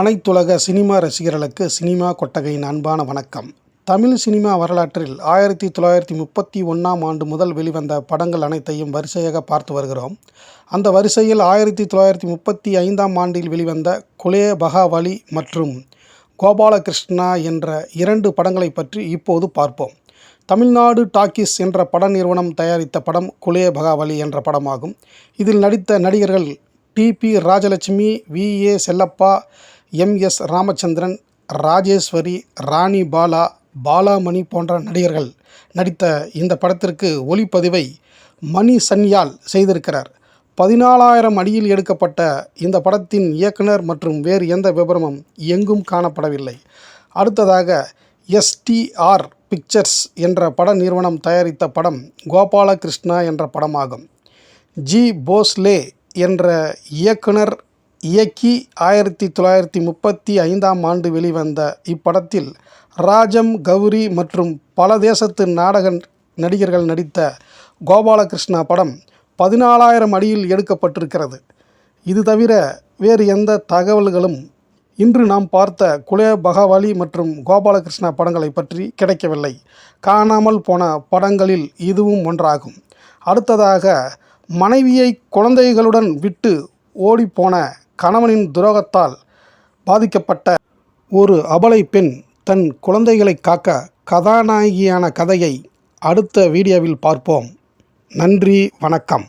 அனைத்துலக சினிமா ரசிகர்களுக்கு சினிமா கொட்டகையின் அன்பான வணக்கம். தமிழ் சினிமா வரலாற்றில் ஆயிரத்தி தொள்ளாயிரத்தி முப்பத்தி ஒன்றாம் ஆண்டு முதல் வெளிவந்த படங்கள் அனைத்தையும் வரிசையாக பார்த்து வருகிறோம். அந்த வரிசையில் ஆயிரத்தி தொள்ளாயிரத்தி முப்பத்தி ஐந்தாம் ஆண்டில் வெளிவந்த குலே பகாவலி மற்றும் கோபாலகிருஷ்ணா என்ற இரண்டு படங்களை பற்றி இப்போது பார்ப்போம். தமிழ்நாடு டாக்கீஸ் என்ற பட நிறுவனம் தயாரித்த படம் குலே பகாவலி என்ற படமாகும். இதில் நடித்த நடிகர்கள் T P Rajalakshmi V A Chellappa M. S. Ramachandran Rajeshwari Rani Bala Balamani போன்ற நடிகர்கள் நடித்த இந்த படத்திற்கு ஒளிப்பதிவை மணி சன்யால் செய்திருக்கிறார். பதினாலாயிரம் அடியில் எடுக்கப்பட்ட இந்த படத்தின் இயக்குனர் மற்றும் வேறு எந்த விவரமும் எங்கும் காணப்படவில்லை. அடுத்ததாக எஸ்டிஆர் பிக்சர்ஸ் என்ற பட நிறுவனம் தயாரித்த படம் கோபாலகிருஷ்ணா என்ற படமாகும். ஜி போஸ்லே என்ற இயக்குனர் இயக்கி ஆயிரத்தி தொள்ளாயிரத்தி முப்பத்தி ஐந்தாம் ஆண்டு வெளிவந்த இப்படத்தில் ராஜம் கௌரி மற்றும் பல தேசத்து நாடக நடிகர்கள் நடித்த கோபாலகிருஷ்ணா படம் பதினாலாயிரம் அடியில் எடுக்கப்பட்டிருக்கிறது. இது தவிர வேறு எந்த தகவல்களும் இன்று நாம் பார்த்த குலே பகவலி மற்றும் கோபாலகிருஷ்ணா படங்களை பற்றி கிடைக்கவில்லை. காணாமல் போன படங்களில் இதுவும் ஒன்றாகும். அடுத்ததாக மனைவியை குழந்தைகளுடன் விட்டு ஓடிப்போன கணவனின் துரோகத்தால் பாதிக்கப்பட்ட ஒரு அபலை பெண் தன் குழந்தைகளை காக்க கதாநாயகியான கதையை அடுத்த வீடியோவில் பார்ப்போம். நன்றி வணக்கம்.